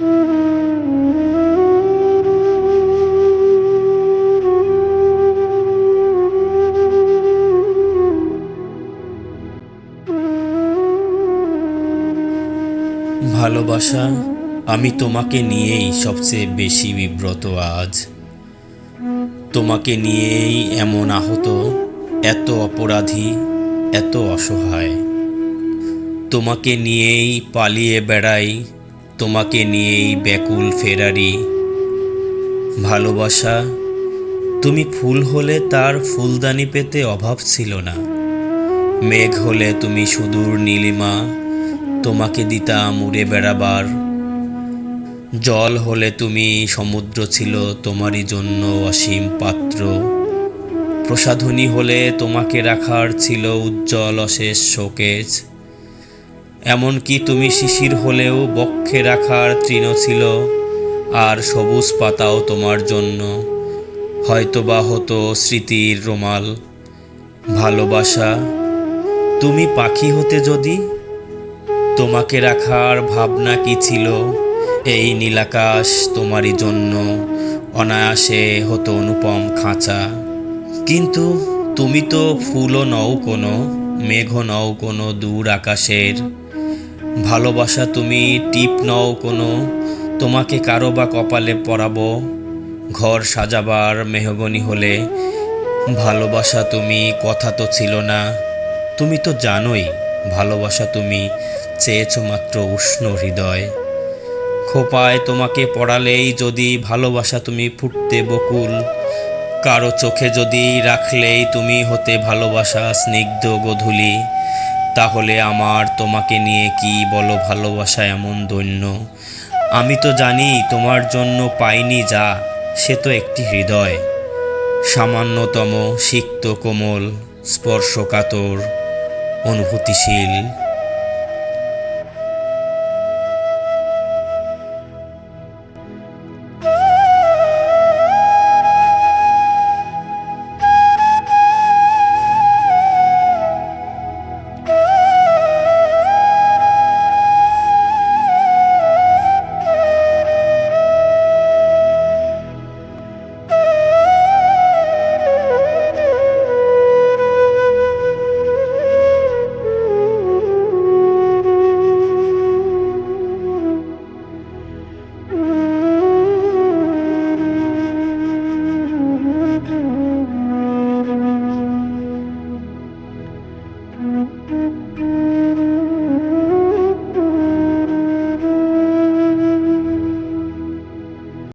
ভালোবাসা, আমি তোমাকে নিয়েই সবচেয়ে বেশি বিব্রত আজ। তোমাকে নিয়েই এমন আহত, এত অপরাধী, এত অসহায়। তোমাকে নিয়েই পালিয়ে বেড়াই তোমাকে নিয়েই ব্যাকুল ফেরারি। ভালোবাসা, তুমি ফুল হলে তার ফুলদানি পেতে অভাব ছিল না। মেঘ হলে তুমি সুদূর নীলিমা, তোমাকে দিতাম উড়ে বেড়াবার। জল হলে তুমি সমুদ্র ছিল, তোমারই জন্য অসীম পাত্র। প্রসাধনী হলে তোমাকে রাখার ছিল উজ্জ্বল অশেষ শোকেজ। এমনকি তুমি শিশির হলেও বক্ষে রাখার তৃণ ছিল, আর সবুজ পাতাও তোমার জন্য। হয়তোবা হতো স্মৃতির রোমাল। ভালোবাসা, তুমি পাখি হতে যদি? তোমাকে রাখার ভাবনা কি ছিল? এই নীলাকাশ তোমারই জন্য। অনায়াসে হতো অনুপম খাঁচা। কিন্তু তুমি তো ফুলও নও কোনো, মেঘও নও কোনো দূর আকাশের। ভালোবাসা তুমি টিপ নও কোনো, তোমাকে কারও বা কপালে পরাবো, ঘর সাজাবার মেহগনি হলে। ভালোবাসা তুমি, কথা তো ছিল না, তুমি তো জানোই ভালোবাসা তুমি, চেয়েছো মাত্র উষ্ণ হৃদয়। খোপায় তোমাকে পড়ালেই যদি ভালোবাসা তুমি ফুটতে বকুল, কারও চোখে যদি রাখলেই তুমি হতে ভালোবাসা স্নিগ্ধ গধূলি। তাহলে আমার তোমাকে নিয়ে কি বলো ভালোবাসা এমন দৈন্য? আমি তো জানি তোমার জন্য পাইনি যা, সে তো একটি হৃদয়। সামান্যতম, সিক্ত কোমল, স্পর্শকাতর, অনুভূতিশীল।